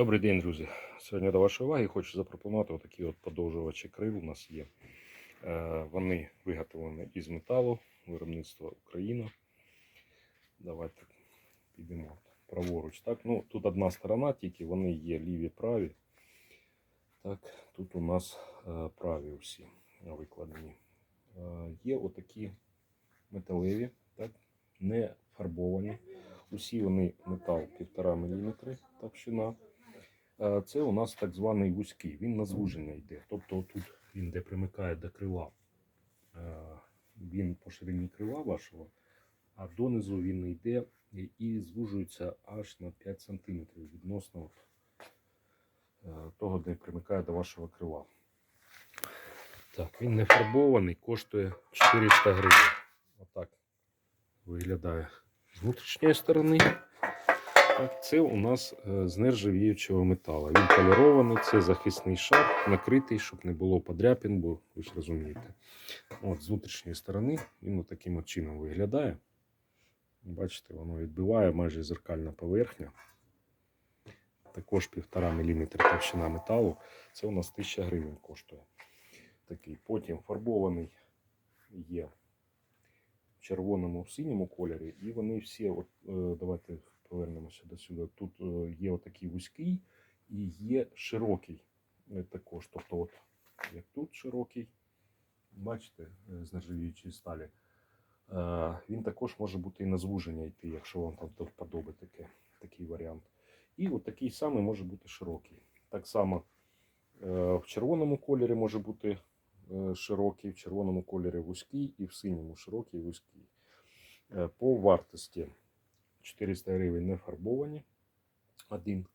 Добрий день, друзі. Сьогодні до вашої уваги хочу запропонувати отакі от подовжувачі крил у нас є. Е, Вони виготовлені із металу, виробництва Україна. Давайте підемо праворуч. Так, ну, тут одна сторона, тільки вони є ліві праві. Так, тут у нас е, праві всі викладені. Е, Є отакі металеві, так, не фарбовані. Усі вони метал 1,5 мм товщина. Е, Це у нас так званий вузький, він на звуження йде. Тобто тут він де примикає до крила, е, він по ширині крила вашого, а донизу він йде і- звужується аж на 5 см відносно е, того, де примикає до вашого крила. Так, він не фарбований, коштує 400 гривень. Отак виглядає з внутрішньої сторони. Так, це у нас е, з нержавіючого металу. Він полірований, це захисний шар, накритий, щоб не було подряпин, бо ви ж розумієте. От, з внутрішньої сторони він таким от чином виглядає. Бачите, воно відбиває майже зеркальна поверхня. Також 1,5 мм товщина металу. Це у нас 1000 гривень коштує. Такий. Потім фарбований є в червоному в синьому кольорі, і вони всі, от, е, давайте повернемося до сюди. Тут е, є отакий вузький і є широкий е, також. Тобто, от, як тут широкий, бачите, е, з нержавіючої сталі. Він також може бути і на звуження йти, якщо вам там до таке, такий варіант. І от такий самий може бути широкий. Так само в червоному кольорі може бути широкий, в червоному кольорі вузький і в синьому широкий і вузький. По вартості 400 гривень не фарбовані. Один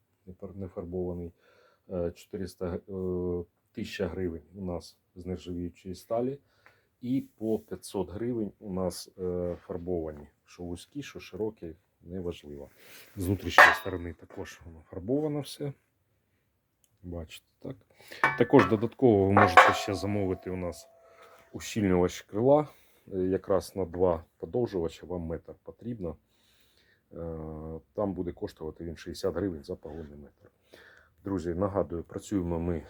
не фарбований. Е, 400 е, 1000 гривень у нас з нержавіючої сталі. І по 500 гривень у нас е, фарбовані. Що вузькі, що широкі, неважливо. З внутрішньої сторони також воно фарбовано все. Бачите, так. Також додатково ви можете ще замовити у нас ущільнювач крила. Е, Якраз на два подовжувача вам метр потрібно. Е, Там буде коштувати він 60 гривень за погонний метр. Друзі, нагадую, працюємо ми е,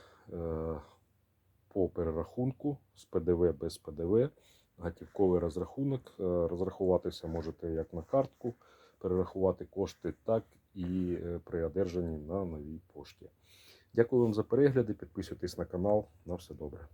по перерахунку з ПДВ без ПДВ. Готівковий розрахунок. Е, Розрахуватися можете як на картку, перерахувати кошти, так і при одержанні на новій пошті. Дякую вам за перегляди. Підписуйтесь на канал. На все добре.